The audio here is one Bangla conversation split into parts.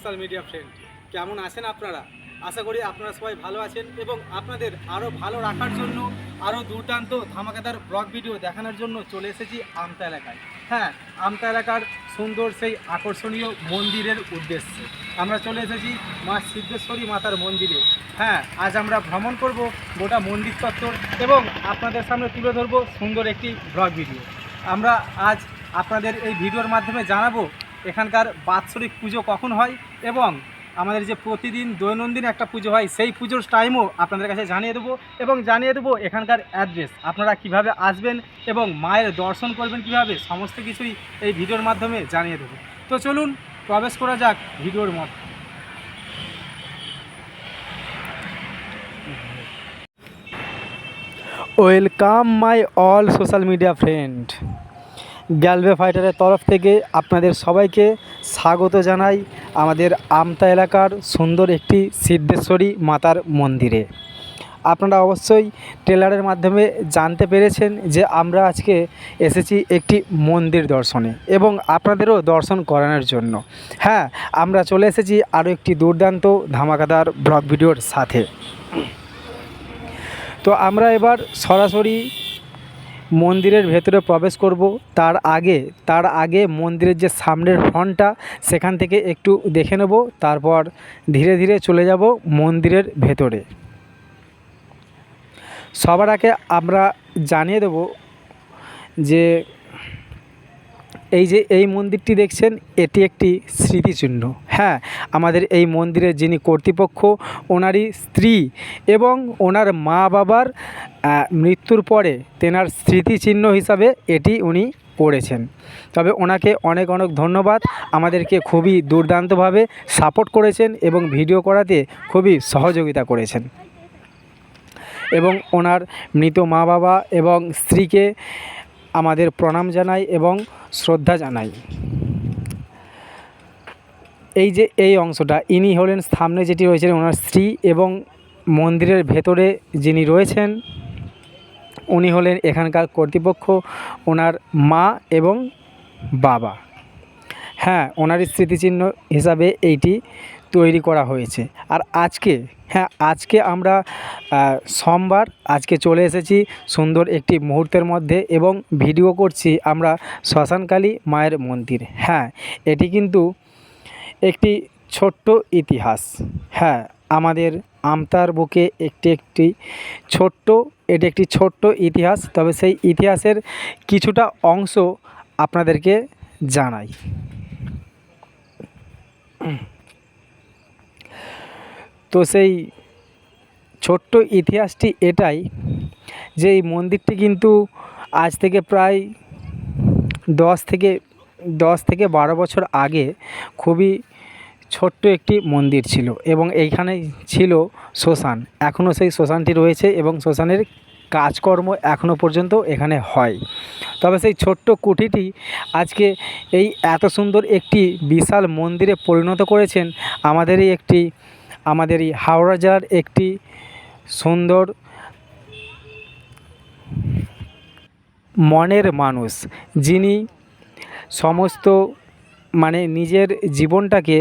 সোশ্যাল মিডিয়া ফ্রেন্ড কেমন আছেন আপনারা? আশা করি আপনারা সবাই ভালো আছেন এবং আপনাদের আরও ভালো রাখার জন্য আরও দুর্দান্ত ধামাকাদার ব্লগ ভিডিও দেখানোর জন্য চলে এসেছি আমতা এলাকায়। হ্যাঁ আমতা এলাকার সুন্দর সেই আকর্ষণীয় মন্দিরের উদ্দেশ্যে। আমরা চলে এসেছি মা সিদ্ধেশ্বরী মাতার মন্দিরে। হ্যাঁ আজ আমরা ভ্রমণ করব গোটা মন্দির চত্বর এবং আপনাদের সামনে তুলে ধরবো সুন্দর একটি ব্লগ ভিডিও আমরা আজ আপনাদের এই ভিডিওর মাধ্যমে জানাব এখানকার বাৎসরিক পুজো কখন হয় এবং আমাদের যে প্রতিদিন দৈনন্দিন একটা পুজো হয়, সেই পুজোর টাইমও আপনাদের কাছে জানিয়ে দেবো এবং জানিয়ে দেবো এখানকার অ্যাড্রেস আপনারা কীভাবে আসবেন এবং মায়ের দর্শন করবেন কীভাবে, সমস্ত কিছুই এই ভিডিওর মাধ্যমে জানিয়ে দেবো। তো চলুন, প্রবেশ করা যাক ভিডিওর মধ্যে। Welcome my all social media friend গ্যালভে ফাইটারের তরফ থেকে আপনাদের সবাইকে স্বাগত জানাই আমাদের আমতা এলাকার সুন্দর একটি সিদ্ধেশ্বরী মাতার মন্দিরে। আপনারা অবশ্যই ট্রেলারের মাধ্যমে জানতে পেরেছেন যে আমরা আজকে এসেছি একটি মন্দির দর্শনে এবং আপনাদেরও দর্শন করানোর জন্য। হ্যাঁ আমরা চলে এসেছি আরও একটি দুর্দান্ত ধামাকাদার ব্লগ ভিডিওর সাথে। তো আমরা এবার সরাসরি মন্দিরের ভেতরে প্রবেশ করব। তার আগে তার আগে মন্দিরের যে সামনের ফ্রন্টটা, সেখান থেকে একটু দেখে নেব, তারপর ধীরে ধীরে চলে যাব মন্দিরের ভেতরে। সবার আগে আমরা জানিয়ে দেব যে এই যে এই মন্দিরটি দেখছেন, এটি একটি স্মৃতিচিহ্ন। হ্যাঁ আমাদের এই মন্দিরের যিনি কর্তৃপক্ষ, ওনারই স্ত্রী এবং ওনার মা বাবার মৃত্যুর পরে তেনার স্মৃতিচিহ্ন হিসাবে এটি উনি করেছেন তবে ওনাকে অনেক অনেক ধন্যবাদ। আমাদেরকে খুবই দুর্দান্তভাবে সাপোর্ট করেছেন এবং ভিডিও করাতে খুবই সহযোগিতা করেছেন। এবং ওনার মৃত মা বাবা এবং স্ত্রীকে আমাদের প্রণাম জানাই এবং শ্রদ্ধা জানাই। এই যে এই অংশটা, ইনি হলেন সামনে যেটি রয়েছেন ওনার স্ত্রী এবং মন্দিরের ভেতরে যিনি রয়েছেন, উনি হলেন এখানকার কর্তৃপক্ষ, ওনার মা এবং বাবা। হ্যাঁ ওনারই স্মৃতিচিহ্ন হিসাবে এইটি তৈরি করা হয়েছে। আর আজকে হ্যাঁ আজকে আমরা সোমবার আজকে চলে এসেছি সুন্দর একটি মুহূর্তের মধ্যে এবং ভিডিও করছি আমরা শ্মশানকালী মায়ের মন্দির। হ্যাঁ এটি কিন্তু একটি ছোট্ট ইতিহাস। হ্যাঁ আমাদের আমতার বুকে একটি একটি ছোট্ট, এটি একটি ছোট্ট ইতিহাস, তবে সেই ইতিহাসের কিছুটা অংশ আপনাদেরকে জানাই। তো সেই ছোট্ট ইতিহাসটি এটাই যে এই মন্দিরটি কিন্তু আজ থেকে প্রায় দশ থেকে দশ থেকে বারো বছর আগে খুবই ছোট্ট একটি মন্দির ছিল এবং এইখানে ছিল শ্মশান। এখনও সেই শ্মশানটি রয়েছে এবং শ্মশানের কাজকর্ম এখনও পর্যন্ত এখানে হয়। তবে সেই ছোট্ট কুঠিটি আজকে এই এত সুন্দর একটি বিশাল মন্দিরে পরিণত করেছেন আমাদেরই একটি আমাদের এই হাওড়া জেলার একটি সুন্দর মনের মানুষ, যিনি সমস্ত মানে নিজের জীবনটাকে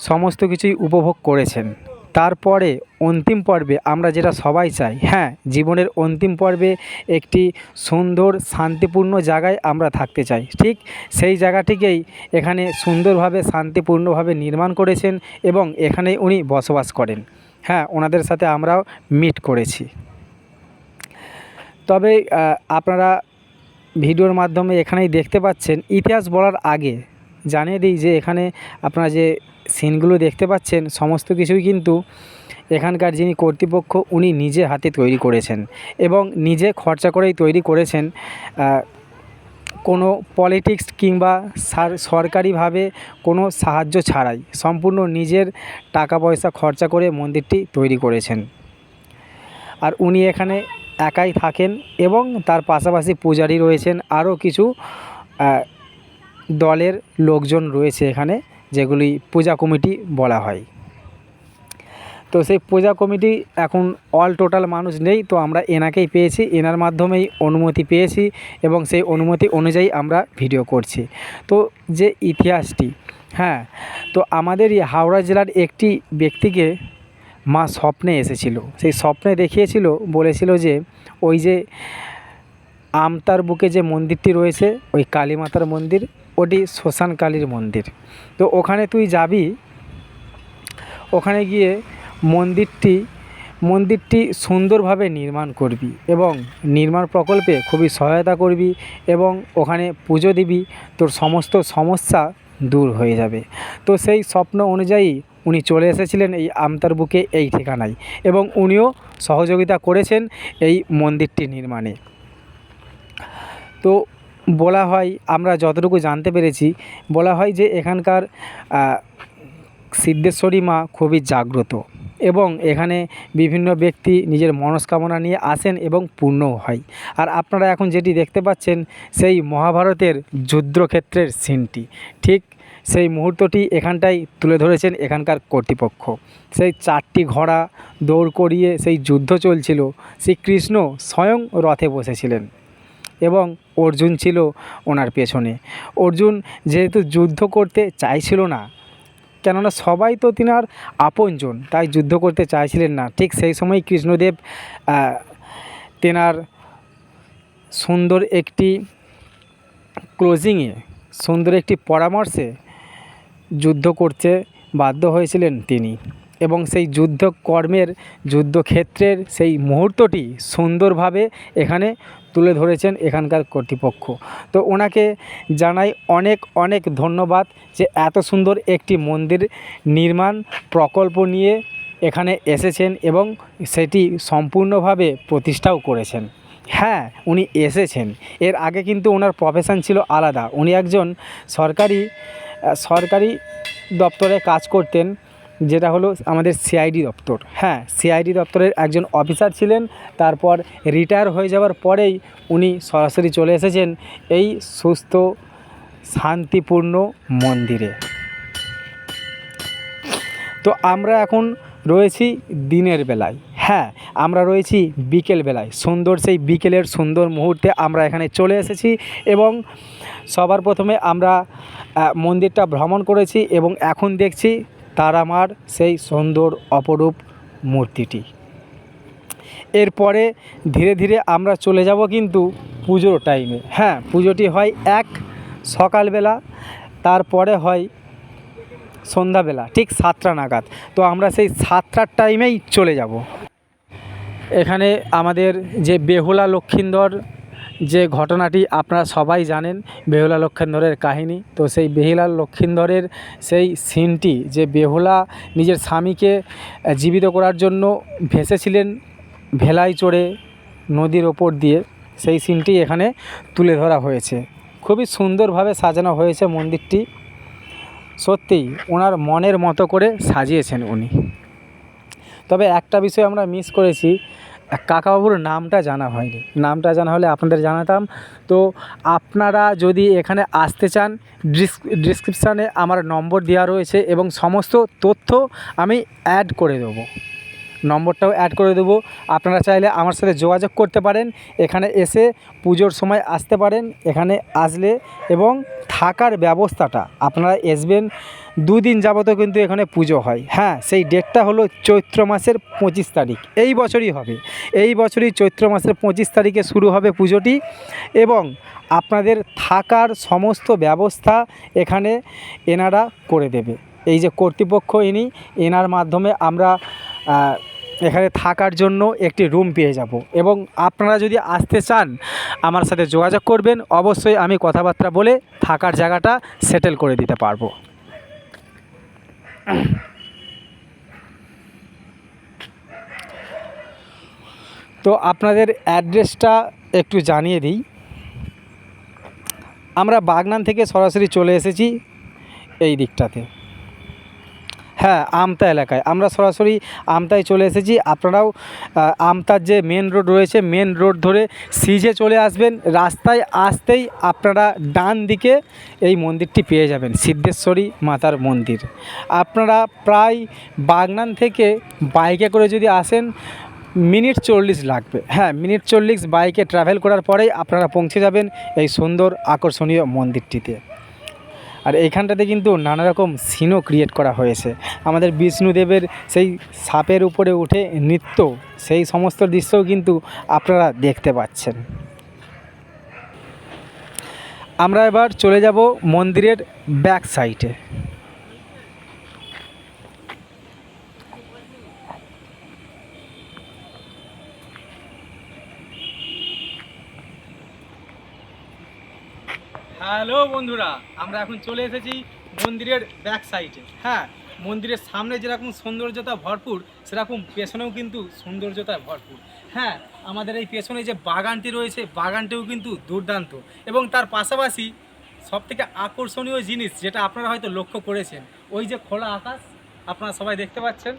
সমস্ত কিছুই উপভোগ করেছেন। তারপরে অন্তিম পর্বে আমরা যেটা সবাই চাই হ্যাঁ জীবনের অন্তিম পর্বে একটি সুন্দর, শান্তিপূর্ণ জায়গায় আমরা থাকতে চাই। ঠিক সেই জায়গাটিকেই এখানে সুন্দরভাবে, শান্তিপূর্ণভাবে নির্মাণ করেছেন এবং এখানেই উনি বসবাস করেন। হ্যাঁ ওনাদের সাথে আমরাও মিট করেছি। তবে আপনারা ভিডিওর মাধ্যমে এখানেই দেখতে পাচ্ছেন, ইতিহাস বলার আগে জানিয়ে দিই যে এখানে আপনারা যে সিনগুলো দেখতে পাচ্ছেন, সমস্ত কিছুই কিন্তু এখানকার যিনি কর্তৃপক্ষ, উনি নিজে হাতে তৈরি করেছেন এবং নিজে খরচা করেই তৈরি করেছেন কোনো পলিটিক্স কিংবা সার- সরকারিভাবে কোনো সাহায্য ছাড়াই, সম্পূর্ণ নিজের টাকা পয়সা খরচা করে মন্দিরটি তৈরি করেছেন। আর উনি এখানে একাই থাকেন এবং তার পাশাপাশি পূজারী রয়েছেন, আরও কিছু দলের লোকজন রয়েছে এখানে। যেগুলি পূজা কমিটি বলা হয়। তো সেই পূজা কমিটি এখন অল টোটাল মানুষ নেই, তো আমরা এনাকেই পেয়েছি, এনার মাধ্যমেই অনুমতি পেয়েছি এবং সেই অনুমতি অনুযায়ী আমরা ভিডিও করছি। তো যে ইতিহাসটি হ্যাঁ তো আমাদের হাওড়া জেলার একটি ব্যক্তিকে মা স্বপ্নে এসেছিল। সেই স্বপ্নে দেখিয়েছিল, বলেছিল যে ওই যে আমতার বুকে যে মন্দিরটি রয়েছে, ওই কালী মাতার মন্দির, ওটি শ্মশান কালীর মন্দির। তো ওখানে তুই যাবি, ওখানে গিয়ে মন্দিরটি মন্দিরটি সুন্দরভাবে নির্মাণ করবি এবং নির্মাণ প্রকল্পে খুবই সহায়তা করবি এবং ওখানে পুজো দিবি, তোর সমস্ত সমস্যা দূর হয়ে যাবে। তো সেই স্বপ্ন অনুযায়ী উনি চলে এসেছিলেন এই আমতার বুকে এই ঠিকানায় এবং উনিও সহযোগিতা করেছেন এই মন্দিরটি নির্মাণে। তো বলা হয়, আমরা যতটুকু জানতে পেরেছি, বলা হয় যে এখানকার সিদ্ধেশ্বরী মা খুবই জাগ্রত এবং এখানে বিভিন্ন ব্যক্তি নিজের মনস্কামনা নিয়ে আসেন এবং পূর্ণও হয়। আর আপনারা এখন যেটি দেখতে পাচ্ছেন, সেই মহাভারতের যুদ্ধক্ষেত্রের সিনটি। ঠিক সেই মুহূর্তটি এখানটাই তুলে ধরেছেন এখানকার কর্তৃপক্ষ। সেই চারটি ঘোড়া দৌড় করিয়ে সেই যুদ্ধ চলছিল, শ্রীকৃষ্ণ স্বয়ং রথে বসেছিলেন। এবং অর্জুন ছিল ওনার পেছনে। অর্জুন যেহেতু যুদ্ধ করতে চাইছিল না, কেননা সবাই তো তিনার আপনজন, তাই যুদ্ধ করতে চাইছিলেন না। ঠিক সেই সময় কৃষ্ণদেব তেনার সুন্দর একটি ক্লোজিংয়ে সুন্দর একটি পরামর্শে যুদ্ধ করতে বাধ্য হয়েছিলেন তিনি। এবং সেই যুদ্ধ কর্মের যুদ্ধক্ষেত্রের সেই মুহূর্তটি সুন্দরভাবে এখানে তুলে ধরেছেন এখানকার কর্তৃপক্ষ। তো ওনাকে জানাই অনেক অনেক ধন্যবাদ যে এত সুন্দর একটি মন্দির নির্মাণ প্রকল্প নিয়ে এখানে এসেছেন এবং সেটি সম্পূর্ণভাবে প্রতিষ্ঠাও করেছেন। হ্যাঁ উনি এসেছেন। এর আগে কিন্তু ওনার প্রফেশন ছিল আলাদা। উনি একজন সরকারি সরকারি দপ্তরে কাজ করতেন। যেটা হলো আমাদের সিআইডি দপ্তর। হ্যাঁ সিআইডি দপ্তরের একজন অফিসার ছিলেন, তারপর রিটায়ার হয়ে যাওয়ার পরেই উনি সরাসরি চলে এসেছেন এই সুস্থ, শান্তিপূর্ণ মন্দিরে। তো আমরা এখন রয়েছি দিনের বেলায়। হ্যাঁ আমরা রয়েছি বিকেল বেলায়। সুন্দর, সেই বিকেলের সুন্দর মুহূর্তে আমরা এখানে চলে এসেছি এবং সবার প্রথমে আমরা মন্দিরটা ভ্রমণ করেছি এবং এখন দেখছি তারামার সেই সুন্দর অপরূপ মূর্তিটি। এরপরে ধীরে ধীরে আমরা চলে যাব কিন্তু পুজোর টাইমে হ্যাঁ পুজোটি হয় এক সকালবেলা, তারপরে হয় সন্ধ্যাবেলা, ঠিক সাতটা নাগাদ। তো আমরা সেই সাতটার টাইমেই চলে যাব। এখানে আমাদের যে বেহুলা লক্ষিন্দর যে ঘটনাটি আপনারা সবাই জানেন, বেহুলা লক্ষিন্দরের কাহিনী। তো সেই বেহুলা লক্ষিন্দরের সেই সিনটি যে বেহুলা নিজের স্বামীকে জীবিত করার জন্য ভেসেছিলেন ভেলায় চড়ে নদীর ওপর দিয়ে, সেই সিনটি এখানে তুলে ধরা হয়েছে। খুবই সুন্দরভাবে সাজানো হয়েছে মন্দিরটি। সত্যিই ওনার মনের মতো করে সাজিয়েছেন উনি। তবে একটা বিষয় আমরা মিস করেছি কাকাবাবুর নামটা জানা হয়নি। নামটা জানা হলে আপনাদের জানাতাম। তো আপনারা যদি এখানে আসতে চান ডিসক্রিপশানে আমার নম্বর দেওয়া রয়েছে এবং সমস্ত তথ্য আমি অ্যাড করে দেবো। নম্বরটাও অ্যাড করে দেবো। আপনারা চাইলে আমার সাথে যোগাযোগ করতে পারেন। এখানে এসে পুজোর সময় আসতে পারেন। এখানে আসলে এবং থাকার ব্যবস্থাটা, আপনারা আসবেন দুদিন যাবতও কিন্তু এখানে পুজো হয়। হ্যাঁ সেই ডেটটা হলো চৈত্র মাসের পঁচিশ তারিখ। এই বছরই হবে। এই বছরই চৈত্র মাসের পঁচিশ তারিখে শুরু হবে পুজোটি এবং আপনাদের থাকার সমস্ত ব্যবস্থা এখানে এনারা করে দেবে। এই যে কর্তৃপক্ষ ইনি, এনার মাধ্যমে আমরা এখানে থাকার জন্য একটি রুম পেয়ে যাব। এবং আপনারা যদি আসতে চান, আমার সাথে যোগাযোগ করবেন। অবশ্যই আমি কথাবার্তা বলে থাকার জায়গাটা সেটেল করে দিতে পারব। তো আপনাদের অ্যাড্রেসটা একটু জানিয়ে দিই। আমরা বাগনান থেকে সরাসরি চলে এসেছি এই দিকটাতে। হ্যাঁ আমতা এলাকায়। আমরা সরাসরি আমতায় চলে এসেছি। আপনারাও আমতার যে মেন রোড রয়েছে মেন রোড ধরে সিজে চলে আসবেন। রাস্তায় আসতেই আপনারা ডান দিকে এই মন্দিরটি পেয়ে যাবেন, সিদ্ধেশ্বরী মাতার মন্দির। আপনারা প্রায় বাগনান থেকে বাইকে করে যদি আসেন, মিনিট চল্লিশ লাগবে। হ্যাঁ মিনিট চল্লিশ বাইকে ট্রাভেল করার পরেই আপনারা পৌঁছে যাবেন এই সুন্দর আকর্ষণীয় মন্দিরটিতে। আর এইখানটাতে কিন্তু নানা রকম সিনও ক্রিয়েট করা হয়েছে। আমাদের বিষ্ণুদেবের সেই সাপের উপরে উঠে নৃত্য, সেই সমস্ত দৃশ্যও কিন্তু আপনারা দেখতে পাচ্ছেন। আমরা এবার চলে যাব মন্দিরের ব্যাক সাইডে হ্যালো বন্ধুরা, আমরা এখন চলে এসেছি মন্দিরের ব্যাক সাইডে হ্যাঁ মন্দিরের সামনে যেরকম সৌন্দর্যতা ভরপুর, সেরকম পেছনেও কিন্তু সৌন্দর্যতা ভরপুর। হ্যাঁ আমাদের এই পেছনে যে বাগানটি রয়েছে, বাগানটিও কিন্তু দুর্দান্ত। এবং তার পাশাপাশি সবথেকে আকর্ষণীয় জিনিস যেটা আপনারা হয়তো লক্ষ্য করেছেন, ওই যে খোলা আকাশ, আপনারা সবাই দেখতে পাচ্ছেন।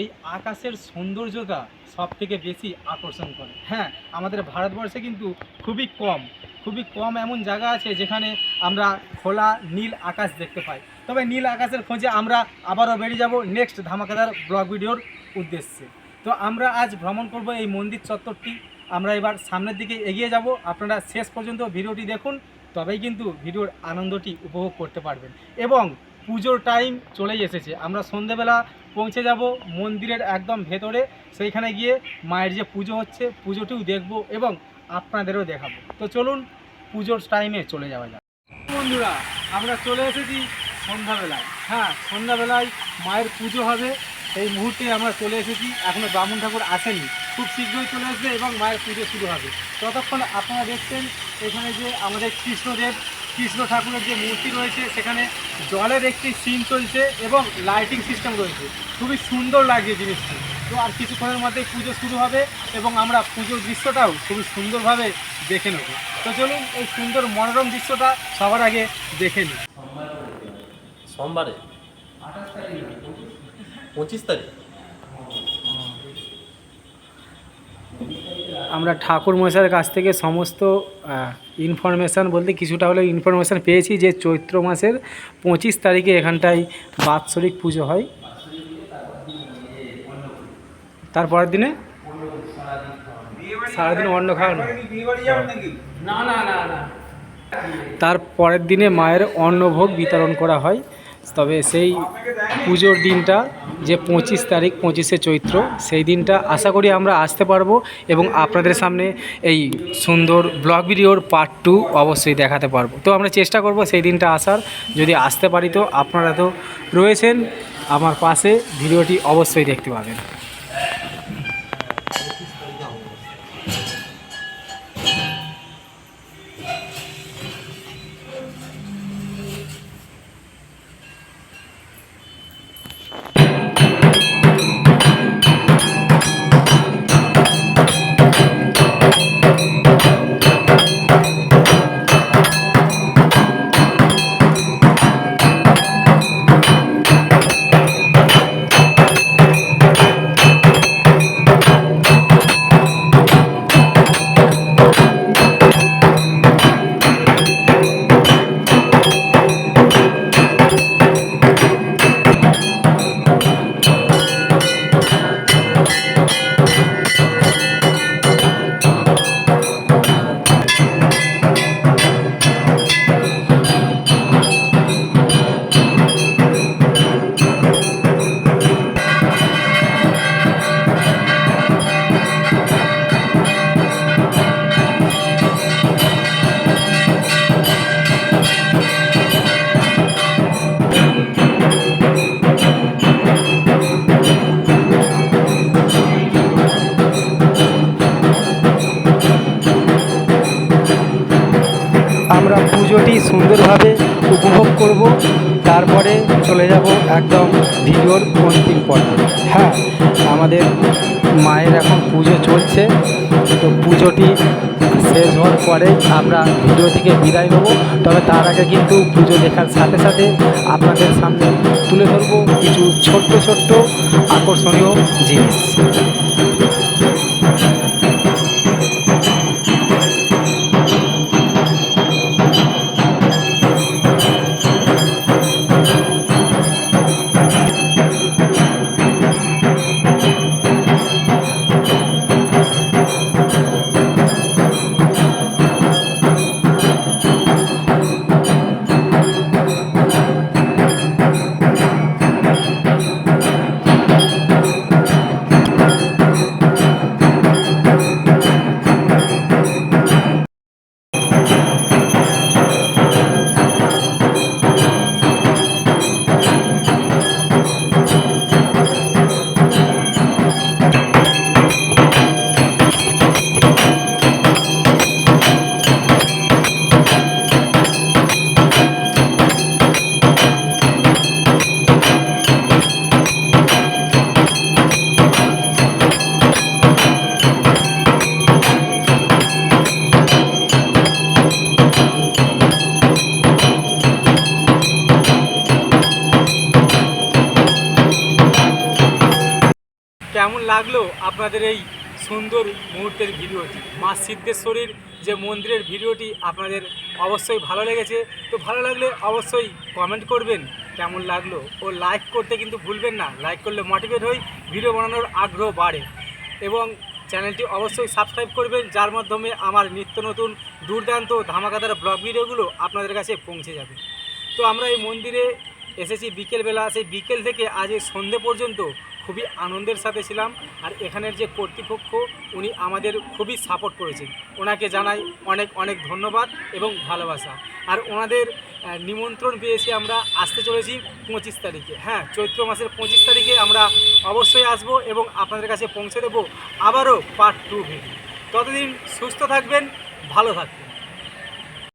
এই আকাশের সৌন্দর্যতা সব থেকে বেশি আকর্ষণ করে। হ্যাঁ আমাদের ভারতবর্ষে কিন্তু খুবই কম খুবই কম এমন জায়গা আছে যেখানে আমরা খোলা নীল আকাশ দেখতে পাই। তবে নীল আকাশের খোঁজে আমরা আবারও বেরিয়ে যাব নেক্সট ধামাকাদার ব্লগ ভিডিওর উদ্দেশ্যে। তো আমরা আজ ভ্রমণ করব এই মন্দির চত্বরটি। আমরা এবার সামনের দিকে এগিয়ে যাব। আপনারা শেষ পর্যন্ত ভিডিওটি দেখুন, তবেই কিন্তু ভিডিওর আনন্দটি উপভোগ করতে পারবেন। এবং পুজোর টাইম চলেই এসেছে। আমরা সন্ধেবেলা পৌঁছে যাব মন্দিরের একদম ভেতরে। সেইখানে গিয়ে মায়ের যে পুজো হচ্ছে, পুজোটিও দেখব এবং আপনাদেরও দেখাবো। তো চলুন পুজোর টাইমে চলে যাওয়া যাক। বন্ধুরা, আমরা চলে এসেছি সন্ধ্যাবেলায়। হ্যাঁ সন্ধ্যাবেলায় মায়ের পুজো হবে। এই মুহূর্তে আমরা চলে এসেছি। এখনও ব্রাহ্মণ ঠাকুর আসেনি। খুব শীঘ্রই চলে আসবে এবং মায়ের পুজো শুরু হবে। ততক্ষণ আপনারা দেখছেন এখানে যে আমাদের কৃষ্ণদেব কৃষ্ণ ঠাকুরের যে মূর্তি রয়েছে, সেখানে জলের একটি সিন চলছে এবং লাইটিং সিস্টেম রয়েছে। খুবই সুন্দর লাগছে জিনিসটি। তো আর কিছুক্ষণের মধ্যেই পুজো শুরু হবে এবং আমরা পুজোর দৃশ্যটাও খুবই সুন্দরভাবে দেখে নেব। তো চলুন এই সুন্দর মনোরম দৃশ্যটা সবার আগে দেখে নিই। সোমবারে? পঁচিশ তারিখ। আমরা ঠাকুর মশাইয়ের কাছ থেকে সমস্ত ইনফরমেশান বলতে কিছুটা হলেও ইনফরমেশান পেয়েছি যে চৈত্র মাসের পঁচিশ তারিখে এখানটায় বাৎসরিক পুজো হয়। তারপরের দিনে? সারাদিন অন্ন খাওয়ানো তার পরের দিনে মায়ের অন্নভোগ বিতরণ করা হয়। তবে সেই পুজোর দিনটা যে পঁচিশ তারিখ, পঁচিশে চৈত্র, সেই দিনটা আশা করি আমরা আসতে পারব এবং আপনাদের সামনে এই সুন্দর ব্লগ ভিডিওর পার্ট টু অবশ্যই দেখাতে পারব। তো আমরা চেষ্টা করব সেই দিনটা আসার। যদি আসতে পারি তো আপনারা তো রয়েছেন, আমার পাশে, ভিডিওটি অবশ্যই দেখতে পাবেন। সুন্দরভাবে উপভোগ করব। তারপরে চলে যাব একদম ভিডিওর অন্তিম পর্বে। হ্যাঁ আমাদের মায়ের এখন পুজো চলছে। তো পুজোটি শেষ হওয়ার পরে আমরা ভিডিও থেকে বিদায় নেব। তবে তার আগে কিন্তু পুজো দেখার সাথে সাথে আপনাদের সামনে তুলে ধরবো কিছু ছোট্ট ছোট্ট আকর্ষণীয় জিনিস। লাগল আপনাদের এই সুন্দর মুহূর্তের ভিডিওটি। মা সিদ্ধেশ্বরীর যে মন্দিরের ভিডিওটি আপনাদের অবশ্যই ভালো লেগেছে। তো ভালো লাগলে অবশ্যই কমেন্ট করবেন, কেমন লাগল? ও লাইক করতে কিন্তু ভুলবেন না। লাইক করলে মোটিভেট হই ভিডিও বানানোর আগ্রহ বাড়ে। এবং চ্যানেলটি অবশ্যই সাবস্ক্রাইব করবেন, যার মাধ্যমে আমার নিত্য নতুন দুর্দান্ত ধামাকাদার ব্লগ ভিডিওগুলো আপনাদের কাছে পৌঁছে যাবে। তো আমরা এই মন্দিরে এসেছি বিকেলবেলা। সেই বিকেল থেকে আজ এই সন্ধে পর্যন্ত খুবই আনন্দের সাথে ছিলাম আর এখানের যে কর্তৃপক্ষ, উনি আমাদের খুবই সাপোর্ট করেছেন। ওনাকে জানাই অনেক অনেক ধন্যবাদ এবং ভালোবাসা। আর ওনাদের নিমন্ত্রণ পেয়েছি আমরা আসতে চলেছি পঁচিশ তারিখে। হ্যাঁ চৈত্র মাসের পঁচিশ তারিখে আমরা অবশ্যই আসব এবং আপনাদের কাছে পৌঁছে দেবো আবারও পার্ট টু ভিডিও। ততদিন সুস্থ থাকবেন, ভালো থাকবেন।